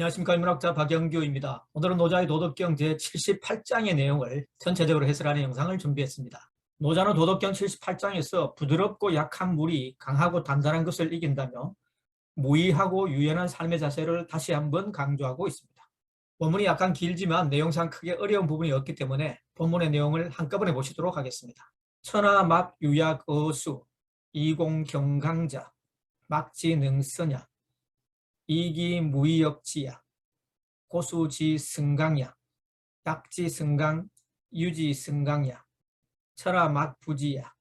안녕하십니까 인문학자 박영규입니다. 오늘은 노자의 도덕경 제78장의 내용을 전체적으로 해설하는 영상을 준비했습니다. 노자는 도덕경 78장에서 부드럽고 약한 물이 강하고 단단한 것을 이긴다며 무의하고 유연한 삶의 자세를 다시 한번 강조하고 있습니다. 본문이 약간 길지만 내용상 크게 어려운 부분이 없기 때문에 본문의 내용을 한꺼번에 보시도록 하겠습니다. 천하 막 유약 어수 이공 경강자 막지능서냐 이기 무의역지야. 고수지 승강야. 약지 승강 유지 승강야. 철하 막부지야.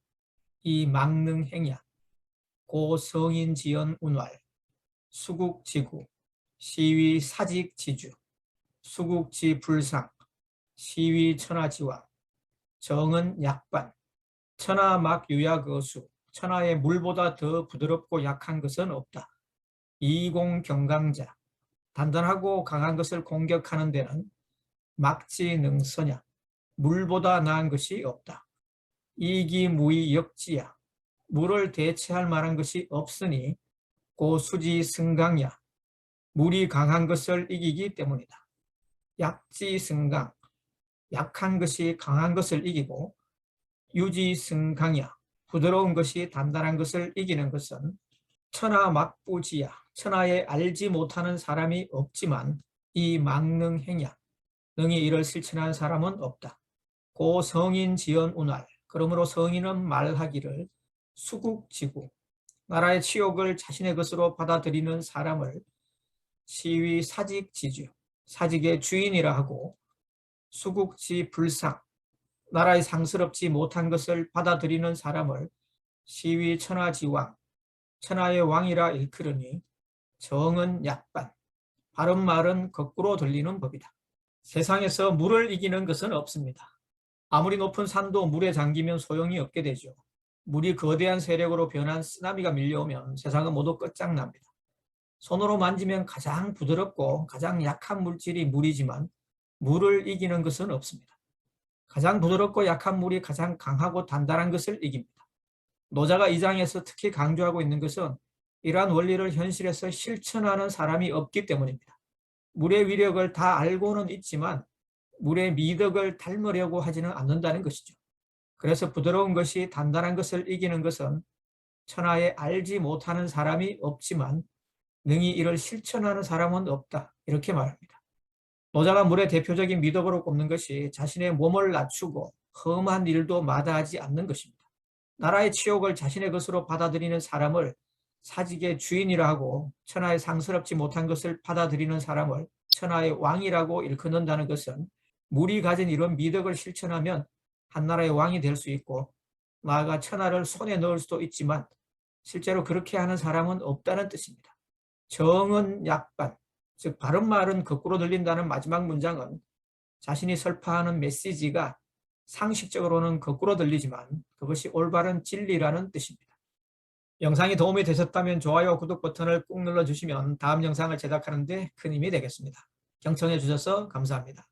이 막능행야. 고성인 지연 운활. 수국지구. 시위 사직지주. 수국지 불상. 시위 천하지왕 정은 약반. 천하 막 유약 어수. 천하의 물보다 더 부드럽고 약한 것은 없다. 이공 경강자 단단하고 강한 것을 공격하는 데는 막지 능서냐 물보다 나은 것이 없다. 이기무의 역지야 물을 대체할 만한 것이 없으니 고수지 승강야 물이 강한 것을 이기기 때문이다. 약지 승강 약한 것이 강한 것을 이기고 유지 승강야 부드러운 것이 단단한 것을 이기는 것은 천하 막부지야 천하에 알지 못하는 사람이 없지만 이 망능 행야 능히 이를 실천한 사람은 없다. 고 성인 지연 운활 그러므로 성인은 말하기를 수국지구 나라의 치욕을 자신의 것으로 받아들이는 사람을 시위 사직지주 사직의 주인이라 하고 수국지 불상 나라의 상스럽지 못한 것을 받아들이는 사람을 시위 천하지왕 천하의 왕이라 일컬으니 정은 약반 바른 말은 거꾸로 들리는 법이다. 세상에서 물을 이기는 것은 없습니다. 아무리 높은 산도 물에 잠기면 소용이 없게 되죠. 물이 거대한 세력으로 변한 쓰나미가 밀려오면 세상은 모두 끝장납니다. 손으로 만지면 가장 부드럽고 가장 약한 물질이 물이지만 물을 이기는 것은 없습니다. 가장 부드럽고 약한 물이 가장 강하고 단단한 것을 이깁니다. 노자가 이 장에서 특히 강조하고 있는 것은 이러한 원리를 현실에서 실천하는 사람이 없기 때문입니다. 물의 위력을 다 알고는 있지만 물의 미덕을 닮으려고 하지는 않는다는 것이죠. 그래서 부드러운 것이 단단한 것을 이기는 것은 천하에 알지 못하는 사람이 없지만 능히 이를 실천하는 사람은 없다. 이렇게 말합니다. 노자가 물의 대표적인 미덕으로 꼽는 것이 자신의 몸을 낮추고 험한 일도 마다하지 않는 것입니다. 나라의 치욕을 자신의 것으로 받아들이는 사람을 사직의 주인이라 하고 천하에 상스럽지 못한 것을 받아들이는 사람을 천하의 왕이라고 일컫는다는 것은 물이 가진 이런 미덕을 실천하면 한 나라의 왕이 될 수 있고 나아가 천하를 손에 넣을 수도 있지만 실제로 그렇게 하는 사람은 없다는 뜻입니다. 정은 약반, 즉 바른 말은 거꾸로 들린다는 마지막 문장은 자신이 설파하는 메시지가 상식적으로는 거꾸로 들리지만 그것이 올바른 진리라는 뜻입니다. 영상이 도움이 되셨다면 좋아요, 구독 버튼을 꾹 눌러주시면 다음 영상을 제작하는 데 큰 힘이 되겠습니다. 경청해 주셔서 감사합니다.